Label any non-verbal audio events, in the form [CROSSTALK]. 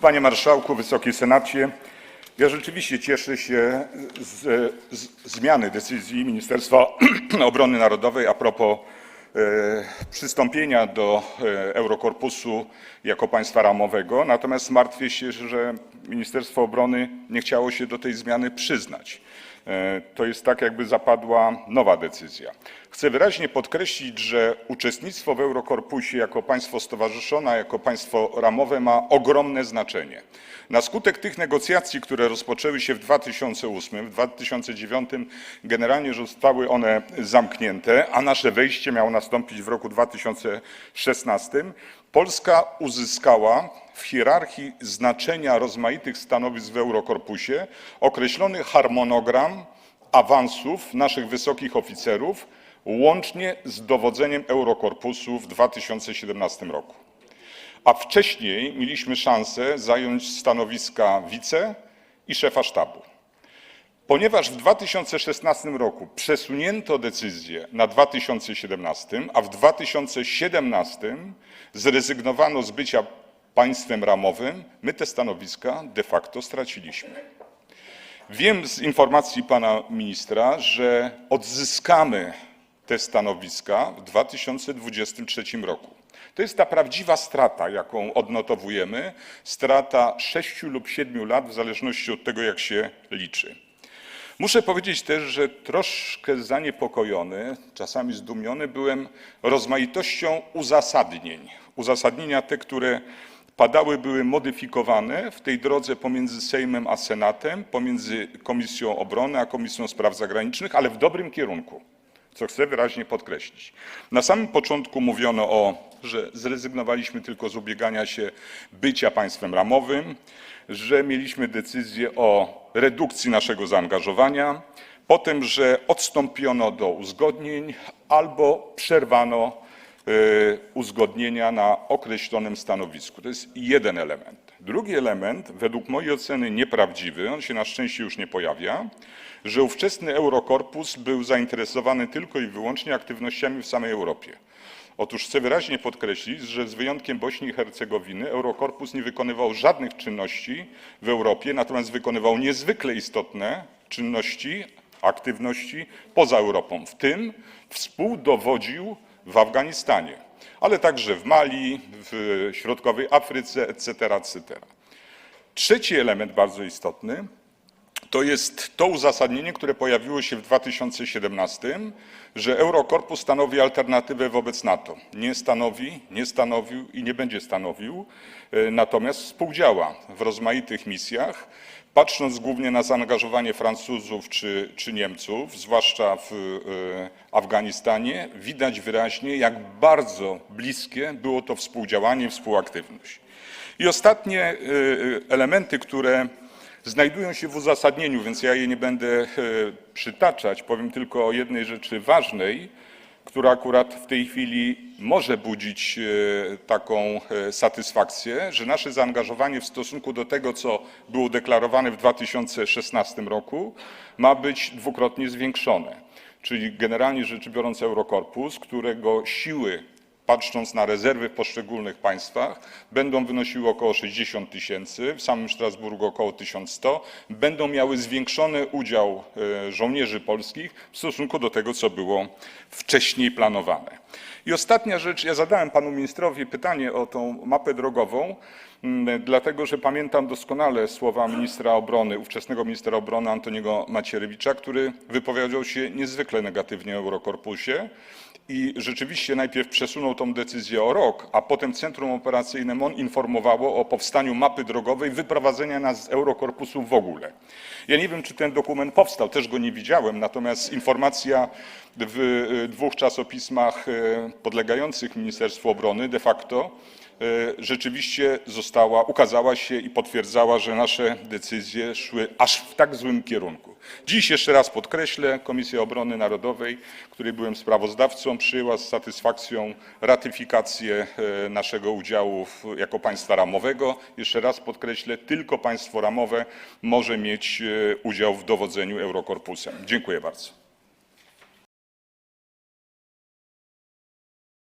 Panie Marszałku, Wysoki Senacie, ja rzeczywiście cieszę się z, z zmiany decyzji Ministerstwa [CLEARS THROAT] Obrony Narodowej a propos e, przystąpienia do e, Eurokorpusu jako państwa ramowego, natomiast martwię się, że Ministerstwo Obrony nie chciało się do tej zmiany przyznać. E, To jest tak, jakby zapadła nowa decyzja. Chcę wyraźnie podkreślić, że uczestnictwo w Eurokorpusie jako państwo stowarzyszone, jako państwo ramowe ma ogromne znaczenie. Na skutek tych negocjacji, które rozpoczęły się w 2008, w 2009 generalnie zostały one zamknięte, a nasze wejście miało nastąpić w roku 2016, Polska uzyskała w hierarchii znaczenia rozmaitych stanowisk w Eurokorpusie określony harmonogram awansów naszych wysokich oficerów łącznie z dowodzeniem Eurokorpusu w 2017 roku. A wcześniej mieliśmy szansę zająć stanowiska wice i szefa sztabu. Ponieważ w 2016 roku przesunięto decyzję na 2017, a w 2017 zrezygnowano z bycia państwem ramowym, my te stanowiska de facto straciliśmy. Wiem z informacji pana ministra, że odzyskamy te stanowiska w 2023 roku. To jest ta prawdziwa strata, jaką odnotowujemy, strata sześciu lub siedmiu lat, w zależności od tego, jak się liczy. Muszę powiedzieć też, że troszkę zaniepokojony, czasami zdumiony byłem rozmaitością uzasadnień. Uzasadnienia te, które padały, były modyfikowane w tej drodze pomiędzy Sejmem a Senatem, pomiędzy Komisją Obrony a Komisją Spraw Zagranicznych, ale w dobrym kierunku, co chcę wyraźnie podkreślić. Na samym początku mówiono o, że zrezygnowaliśmy tylko z ubiegania się bycia państwem ramowym, że mieliśmy decyzję o redukcji naszego zaangażowania, potem, że odstąpiono do uzgodnień albo przerwano y, uzgodnienia na określonym stanowisku. To jest jeden element. Drugi element, według mojej oceny nieprawdziwy, on się na szczęście już nie pojawia, że ówczesny Eurokorpus był zainteresowany tylko i wyłącznie aktywnościami w samej Europie. Otóż chcę wyraźnie podkreślić, że z wyjątkiem Bośni i Hercegowiny Eurokorpus nie wykonywał żadnych czynności w Europie, natomiast wykonywał niezwykle istotne czynności, aktywności poza Europą, w tym współdowodził w Afganistanie, ale także w Mali, w środkowej Afryce, etc., etc. Trzeci element bardzo istotny to jest to uzasadnienie, które pojawiło się w 2017, że Eurokorpus stanowi alternatywę wobec NATO. Nie stanowi, nie stanowił i nie będzie stanowił, e, natomiast współdziała w rozmaitych misjach. Patrząc głównie na zaangażowanie Francuzów czy, czy Niemców, zwłaszcza w e, Afganistanie, widać wyraźnie, jak bardzo bliskie było to współdziałanie współaktywność. I ostatnie e, elementy, które znajdują się w uzasadnieniu, więc ja je nie będę e, przytaczać. Powiem tylko o jednej rzeczy ważnej, która akurat w tej chwili może budzić e, taką e, satysfakcję, że nasze zaangażowanie w stosunku do tego, co było deklarowane w 2016 roku, ma być dwukrotnie zwiększone. Czyli generalnie rzecz biorąc Eurokorpus, którego siły patrząc na rezerwy w poszczególnych państwach, będą wynosiły około 60 tysięcy, w samym Strasburgu około 1100, będą miały zwiększony udział e, żołnierzy polskich w stosunku do tego, co było wcześniej planowane. I ostatnia rzecz, ja zadałem panu ministrowi pytanie o tą mapę drogową, dlatego że pamiętam doskonale słowa ministra obrony, ówczesnego ministra obrony Antoniego Macierewicza, który wypowiedział się niezwykle negatywnie o Eurokorpusie i rzeczywiście najpierw przesunął tą decyzję o rok, a potem Centrum Operacyjne MON informowało o powstaniu mapy drogowej wyprowadzenia nas z Eurokorpusu w ogóle. Ja nie wiem, czy ten dokument powstał, też go nie widziałem, natomiast informacja w e, dwóch czasopismach e, podlegających Ministerstwu Obrony de facto rzeczywiście została, ukazała się i potwierdzała, że nasze decyzje szły aż w tak złym kierunku. Dziś jeszcze raz podkreślę, Komisja Obrony Narodowej, której byłem sprawozdawcą, przyjęła z satysfakcją ratyfikację naszego udziału w, jako państwa ramowego. Jeszcze raz podkreślę, tylko państwo ramowe może mieć udział w dowodzeniu Eurokorpusem. Dziękuję bardzo.